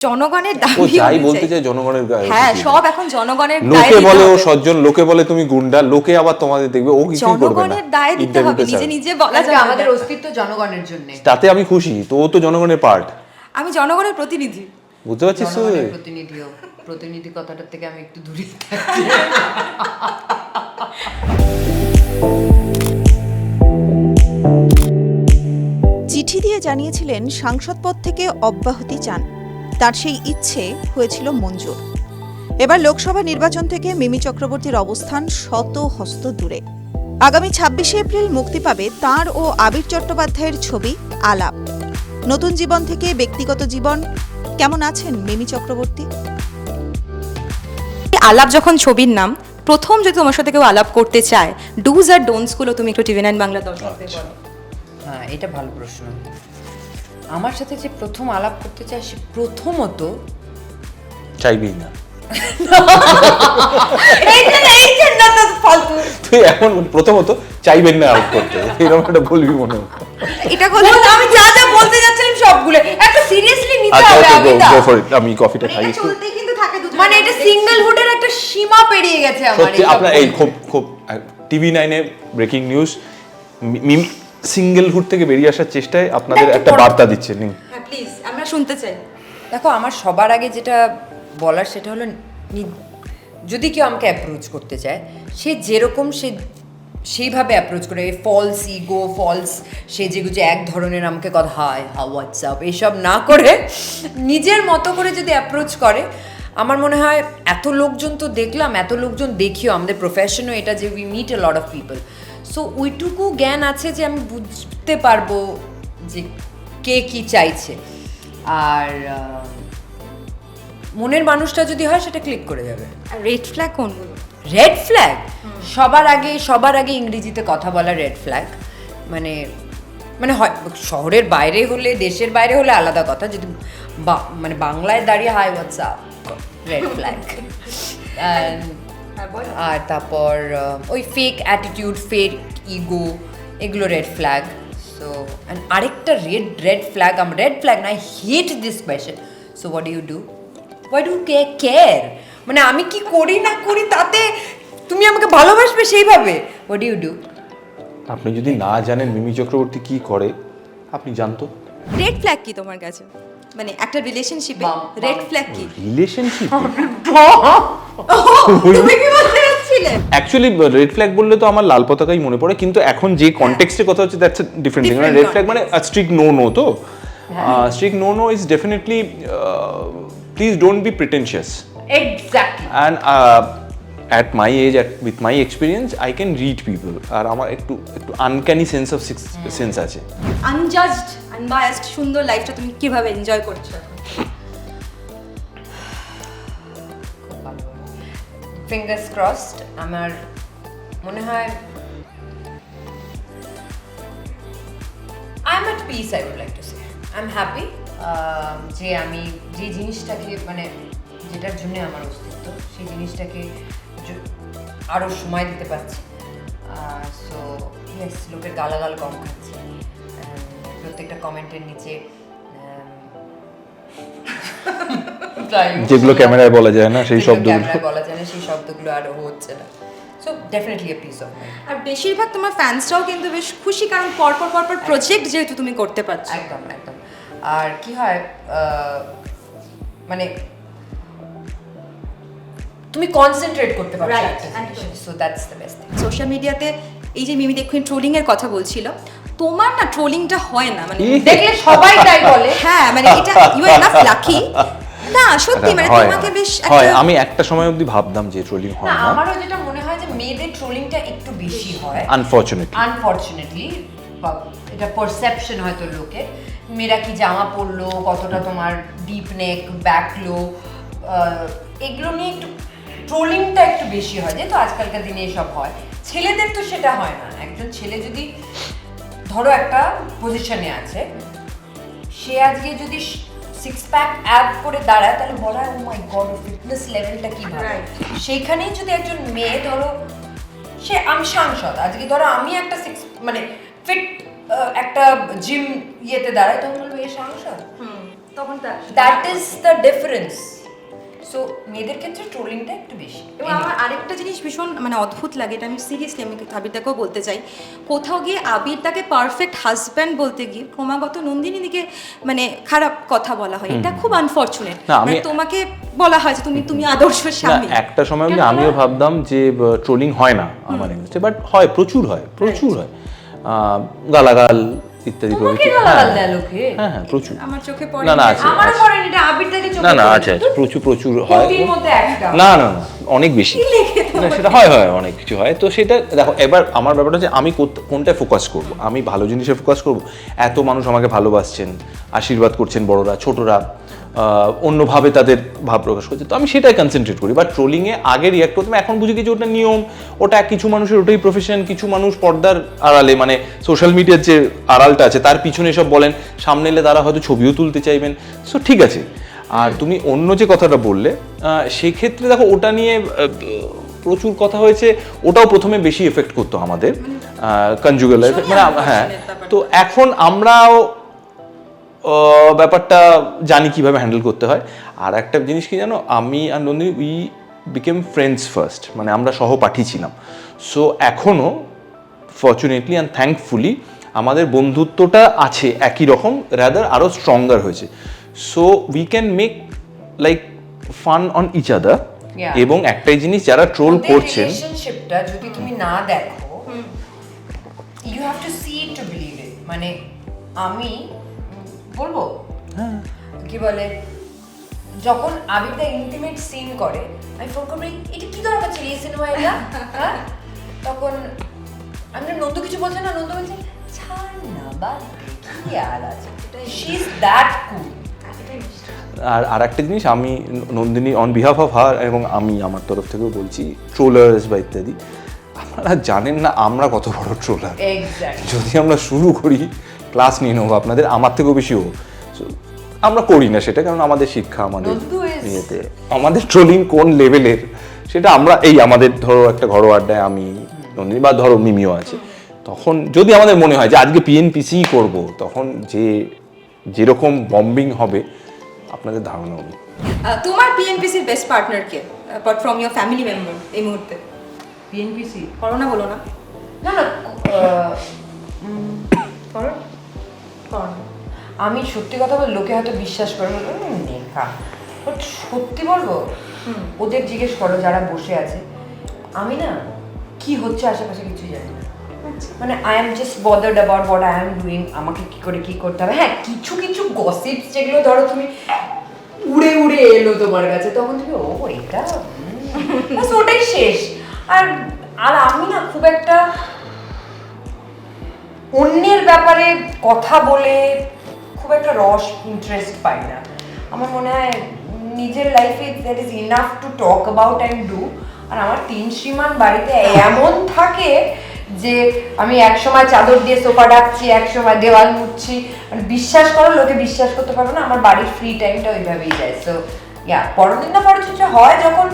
জনগণের দাবি যাই বলতে চাই জনগণের গায়ে হ্যাঁ সব এখন জনগণের লোকে বলে ও সজ্জন লোকে বলে তুমি গুন্ডা লোকে আবার তোমাদের দেখবে ও কিছুই করবে না। জনগণের দায় দিতে হবে নিজে নিজে বলা যাবে আমাদের অস্তিত্ব জনগণের জন্য। তাতে আমি খুশি তো ও তো জনগণের পার্ট আমি জনগণের প্রতিনিধি। বুঝতে পারছিস প্রতিনিধিও প্রতিনিধি কথাটার থেকে আমি একটু দূরে থাকছি চিঠি দিয়ে জানিয়েছিলেন সাংসদ পদ থেকে অব্যাহতি চান। তার সেই ইচ্ছে হয়েছিল মঞ্জুর। এবার লোকসভা নির্বাচন থেকে মিমি চক্রবর্তীর অবস্থান শত হস্ত দূরে। আগামী ছাব্বিশে এপ্রিল মুক্তি পাবে তার ও আবির চট্টোপাধ্যায়ের ছবি আলাপ। নতুন জীবন থেকে ব্যক্তিগত জীবন কেমন আছেন মিমি চক্রবর্তী? আলাপ যখন ছবির নাম প্রথম যদি তোমার সাথে কেউ আলাপ করতে চায় ডুজ আর ডোন্টসগুলো তুমি একটু টিভি নাইন বাংলা দর্শকদের বলো। হ্যাঁ এটা ভালো প্রশ্ন। আমার সাথে যে প্রথম আলাপ করতে চায় সে প্রথমত চাইবি না। তুই এখন প্রথমত চাইবেন না আউট করতে। এরকম একটা বলবি মনে হয়। এটা কথা আমি যা যা বলতে যাচ্ছিলাম সবগুলো। একটা সিরিয়াসলি নিতে আচ্ছা হবে আমি আমি কফিটা খাই একটু মানে এটা সিঙ্গেল হুডের একটা সীমা পেরিয়ে গেছে আমার সত্যি আপনার এই। খুব খুব টিভি নাইনে breaking news Mim singlehood থেকে বেরিয়ে আসার চেষ্টায় আপনাদের একটা বার্তা দিচ্ছে নিন। হ্যাঁ প্লিজ আমরা শুনতে চাই। দেখো আমার সবার আগে যেটা বলার সেটা হলো যদি কেউ আমাকে অ্যাপ্রোচ করতে চায় সে যেরকম সে সেইভাবে অ্যাপ্রোচ করে ফলস ইগো ফলস সে যেগুলো এক ধরনের আমাকে কথা হাই হা হোয়াটসঅ্যাপ এইসব না করে নিজের মতো করে যদি অ্যাপ্রোচ করে আমার মনে হয় এত লোকজন তো দেখলাম এত লোকজন দেখিও আমাদের প্রফেশনও এটা যে we meet a lot of people so ওইটুকু জ্ঞান আছে যে আমি বুঝতে পারব যে কে কি চাইছে। আর মনের মানুষটা যদি হয় সেটা ক্লিক করে যাবে। রেড ফ্ল্যাগ কোনগুলো? রেড ফ্ল্যাগ সবার আগে সবার আগে ইংরেজিতে কথা বলা রেড ফ্ল্যাগ মানে মানে হয় শহরের বাইরে হলে দেশের বাইরে হলে আলাদা কথা। যদি বা- মানে বাংলায় দাঁড়িয়ে হাই হোয়াটসঅ্যাপ রেড ফ্ল্যাগ। আর তারপর ওই ফেক অ্যাটিটিউড ফেক ইগো এগুলো রেড ফ্ল্যাগ সো অ্যান্ড আরেকটা red red flag um red flag না I hate this question so what you do what do K care মানে আমি কি করি না করি তাতে তুমি আমাকে ভালোবাসবে সেইভাবে? হোয়াট ইউ ডু আপনি যদি না জানেন মিমি চক্রবর্তী কি করে আপনি জানতো? রেড ফ্ল্যাগ কি তোমার কাছে? মানে একটা রিলেশনশিপে রেড ফ্ল্যাগ কি? রিলেশনশিপ তুমি কি বলতে যাচ্ছিলে? অ্যাকচুয়ালি রেড ফ্ল্যাগ বললে তো আমার লাল পতাকাই মনে পড়ে কিন্তু এখন যে কনটেক্সটে কথা হচ্ছে দ্যাটস ডিফারেন্ট থিং মানে রেড ফ্ল্যাগ মানে স্ট্রিক্ট নো নো তো? Strict no no is definitely please don't be pretentious exactly and at my age at with my experience I can read people আর আমার একটু একটু আনক্যানি সেন্স অফ সেন্স আছে। আনজাজড unbiased সুন্দর লাইফটা তুমি কীভাবে এনজয় করছ? ফিঙ্গার্স ক্রসড আমার মনে হয় I am at peace I would like to say I am happy যে আমি যে জিনিসটাকে মানে যেটার জন্য আমার অস্তিত্ব, সেই জিনিসটাকে য- আরও সময় দিতে পারছি। সো ইয়েস লোকের গালাগাল কম খাচ্ছি। প্রত্যেকটা কমেন্টের নিচে যেগুলো ক্যামেরায় বলা যায় না সেই শব্দগুলো। ক্যামেরায় বলা যায় না সেই শব্দগুলো আর হচ্ছে না। সো ডেফিনেটলি পিস অফ আর বেশিরভাগ তোমার ফ্যান্সরাও কিন্তু বেশ খুশি কারণ পরপর পরপর প্রজেক্ট যেহেতু তুমি করতে পারছ। একদম একদম। আর কি হয় মানে তুমি কনসেন্ট্রেট করতে পারছ। So that's the best thing social মিডিয়াতে এই যে মিমি দেখুন ট্রোলিং এর কথা বলছিল তোমার না ট্রোলিংটা হয় না মানে দেখলে সবাই তাই বলে। হ্যাঁ মানে এটা ইউ আর লাকি না সত্যি মানে তোমাকে বেশ হয় একটা আমি একটা সময় অবধি ভাবতাম যে ট্রোলিং হয় না। আমারও যেটা মনে হয় যে মেয়েদের ট্রোলিংটা একটু বেশি হয়। আনফর্চুনেটলি আনফর্চুনেটলি এটা পারসেপশন হয়তো লোকের। মেয়েরা কি জামা পরলো কতটা তোমার ডিপ নেক ব্যাকলো এগুলো নিয়ে একটু ট্রোলিংটা একটু বেশি হয় যেহেতু আজকালকার দিনে এসব হয়। ছেলেদের তো সেটা হয় না। একজন ছেলে যদি ধরো একটা পজিশনে আছে সে আজকে যদি সিক্স প্যাক অ্যাড করে দাঁড়ায় তাহলে বলা হয় ও মাই গড ফিটনেস লেভেলটা কি ভালো? সেইখানেই যদি একজন মেয়ে ধরো সে আমি সাংসদ আজকে ধরো আমি একটা সিক্স মানে ফিট একটা জিম ইয়েতে দাঁড়ায় তখন বলব এ সাংসদ তখন that is the difference so মেয়েদের ক্ষেত্রে ট্রোলিংটা একটু বেশি। এবং আমার আরেকটা জিনিস ভীষণ মানে অদ্ভুত লাগে এটা আমি সিরিয়াসলি আমি আবিরদাকেও বলতে চাই। কোথাও গিয়ে আবিরদাকে পারফেক্ট হাজব্যান্ড বলতে গিয়ে ক্রমাগত নন্দিনীদিকে মানে খারাপ কথা বলা হয়। এটা খুব আনফর্চুনেট না, তোমাকে বলা হয় যে তুমি তুমি আদর্শ স্বামী। একটা সময় আমিও ভাবতাম যে ট্রোলিং হয় না আমার বাট হয় প্রচুর হয় প্রচুর হয়। গালাগাল ইত্যাদি প্রভৃতি। হ্যাঁ, হ্যাঁ হ্যাঁ প্রচুর। আমার চোখে পড়ে না না আছে। এটা আবির চোখে না না আছে প্রচুর প্রচুর হয়। কোটির মধ্যে একটা। না না না। অনেক বেশি। সেটা হয় হয় অনেক কিছু হয়। তো সেটা দেখো এবার আমার ব্যাপারটা হচ্ছে আমি কোনটায় ফোকাস করব? আমি ভালো জিনিসে ফোকাস করব? এত মানুষ আমাকে ভালোবাসছেন আশীর্বাদ করছেন বড়রা ছোটরা অন্যভাবে তাদের ভাব প্রকাশ করছে। তো আমি সেটাই কনসেন্ট্রেট করি। বাট ট্রোলিংয়ে আগে রিয়াক্ট করতাম। এখন বুঝি কিছু ওটা নিয়ম ওটা কিছু মানুষের ওটাই প্রফেশন কিছু মানুষ পর্দার আড়ালে মানে সোশ্যাল মিডিয়ার যে আড়ালটা আছে তার পিছনে সব বলেন। সামনে এলে তারা হয়তো ছবিও তুলতে চাইবেন। সো ঠিক আছে। আর তুমি অন্য যে কথাটা বললে সেক্ষেত্রে দেখো ওটা নিয়ে প্রচুর কথা হয়েছে। ওটাও প্রথমে বেশি এফেক্ট করতো আমাদের কনজুগাল লাইফে মানে হ্যাঁ তো এখন আমরাও ব্যাপারটা জানি কীভাবে হ্যান্ডেল করতে হয়। আর একটা জিনিস কি জানো আমি আর Nandini we became friends first মানে আমরা সহপাঠী ছিলাম। সো এখনও ফর্চুনেটলি অ্যান্ড থ্যাঙ্কফুলি আমাদের বন্ধুত্বটা আছে একই রকম রাদার আরও স্ট্রঙ্গার হয়েছে। So we can make like fun on each other Yeah. এবং একটাই জিনিস যারা ট্রোল করছেন রিলেশনশিপটা যদি তুমি না দেখো you have to see it to believe it মানে আমি বলব? কি বলে? যখন আবিরদা ইন্টিমেট সিন করে আমি ফোন করব এটা কি দরকার ছিল এই সিনেমা এটা? হ্যাঁ? তখন আমি নন্দু কিছু বলছে না? নন্দু বলছে ছাড় না দে, কি আর আছে? শি ইজ দ্যাট কুল আর আর একটা জিনিস আমি Nandini on behalf of her এবং আমি আমার তরফ থেকেও বলছি ট্রোলার্স বা ইত্যাদি আপনারা জানেন না আমরা কত বড় ট্রোলার যদি আমরা শুরু করি ক্লাস নিয়ে নেব আপনাদের আমার থেকেও বেশি হোক আমরা করি না সেটা কারণ আমাদের শিক্ষা আমাদের ইয়েতে। আমাদের ট্রোলিং কোন লেভেলের সেটা আমরা এই আমাদের ধরো একটা ঘরোয়া আড্ডায় আমি নন্দিনী বা ধরো মিমিও আছে। তখন যদি আমাদের মনে হয় যে আজকে পিএনপিসি করব তখন যে যেরকম বম্বিং হবে আপনাদের ধারণাও নেই আহ, তোমার বিএনপিসির best partner K? Apart from your family member এই মুহূর্তে। পিএনপিসি করো না বলো না। না না করো। করো আমি সত্যি কথা বলে লোকে হয়তো বিশ্বাস করে বলবে "উম, নেকা বাট সত্যি বলব ওদের জিজ্ঞেস করো যারা বসে আছে। আমি না কি হচ্ছে আশেপাশে কিছু জানি না। মানে I am just bothered about what I am doing আমাকে কি করে কি করতে হবে। হ্যাঁ কিছু কিছু গসিপস যেগুলো ধরো তুমি উড়ে উড়ে এলো তোমার কাছে, তখন তুমি, ও, এটা ওটাই শেষ। আর আর আমি না খুব একটা অন্যের ব্যাপারে কথা বলে খুব একটা রস ইন্টারেস্ট পাই না। আমার মনে হয় নিজের লাইফে that is enough to talk about and do আর আমার তিন শ্রীমান বাড়িতে এমন থাকে যে আমি এক সময় চাদর দিয়ে সোফা ডাকছি এক সময় দেওয়াল মুছছি মানে বিশ্বাস করো লোকে বিশ্বাস করতে পারব না আমার বাড়ির ফ্রি টাইমটা ওইভাবেই যায়। সো ইয়া পরদিন না পরচর্চা হয় যখন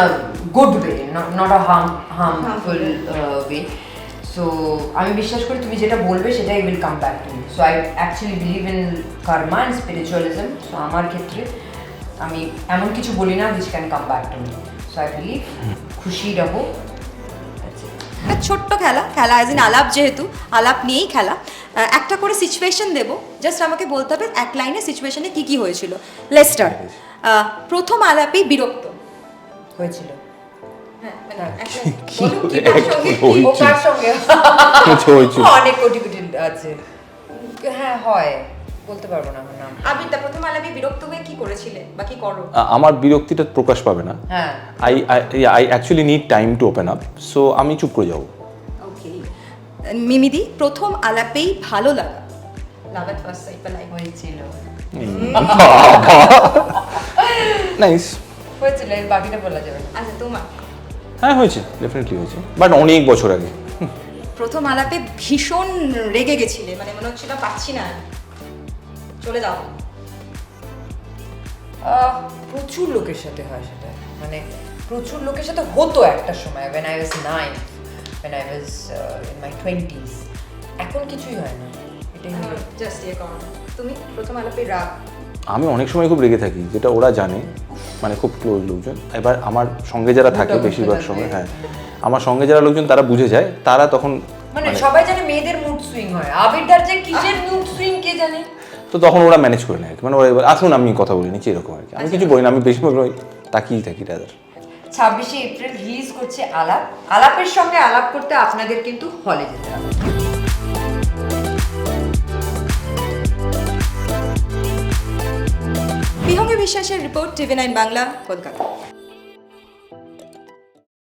a good way not, not a harm, harmful uh, way. So আমি বিশ্বাস করি তুমি যেটা বলবে সেটাই will come back to so I actually believe in karma and spiritualism so আমার ক্ষেত্রে আমি এমন কিছু বলি না which can come back to me so I believe খুশি রহো it. একটা ছোট্ট খেলা খেলা অ্যাজ ইন আলাপ যেহেতু আলাপ নিয়েই খেলা। একটা করে সিচুয়েশন দেব জাস্ট আমাকে বলতে হবে এক লাইনে সিচুয়েশনে কি কি হয়েছিল। লেস্টার প্রথম আলাপেই বিরক্ত। হয়েছিল। হ্যাঁ, মানে। অনেক কোটি কোটি আছে। হ্যাঁ হয়। বলতে পারব না আমার নাম। প্রথম আলাপে বিরক্ত হয়ে কি করেছিলে বা কি করো? আমার বিরক্তিটা প্রকাশ পাবে না। হ্যাঁ। I I actually need time to open up so আমি চুপ করে যাব। ওকে মিমিদি প্রথম আলাপেই ভালো লাগা? Love at first sight like হয়েছিল। নাইস হয়েছিল এর বাকিটা বলা যাবে আচ্ছা তোমার? হ্যাঁ হয়েছে ডেফিনেটলি হয়েছে বাট অনেক বছর আগে। প্রথম আলাপে ভীষণ রেগে গেছিলে মানে মনে হচ্ছিল পাচ্ছি না। চলে যাও। প্রচুর লোকের সাথে হয় সেটা। মানে প্রচুর লোকের সাথে হতো একটা সময় when I was nine when I was uh, in my twenties এখন কিছুই হয় না। এটাই হলো। জাস্ট ইয়ে করো তুমি প্রথম আলাপে রাগ। আমি অনেক সময় খুব রেগে থাকি যেটা ওরা জানে। মানে খুব ক্লোজ লোকজন। এবার আমার সঙ্গে যারা থাকে বেশিরভাগ। সময় হ্যাঁ। আমার সঙ্গে যারা লোকজন তারা বুঝে যায়। তারা তখন মানে মানে সবাই জানে মেয়েদের মুড সুইং হয়। আবিরদার যে কিসের মুড সুইং কে জানে? তো তখন ওরা ম্যানেজ করে নেয়। মানে ওরা এবার আসুন আমি কথা বলে নিচ্ছি এরকম আর কি? আমি কিছু বলি না আমি বেশিরভাগ ওই তাকিয়েই থাকি রাদার ছাব্বিশে এপ্রিল রিলিজ করছে আলাপ। আলাপের সঙ্গে আলাপ করতে আপনাদের কিন্তু হলে যেতে হবে। বিহঙ্গে বিশ্বাসের report TV nine Bangla Kolkata.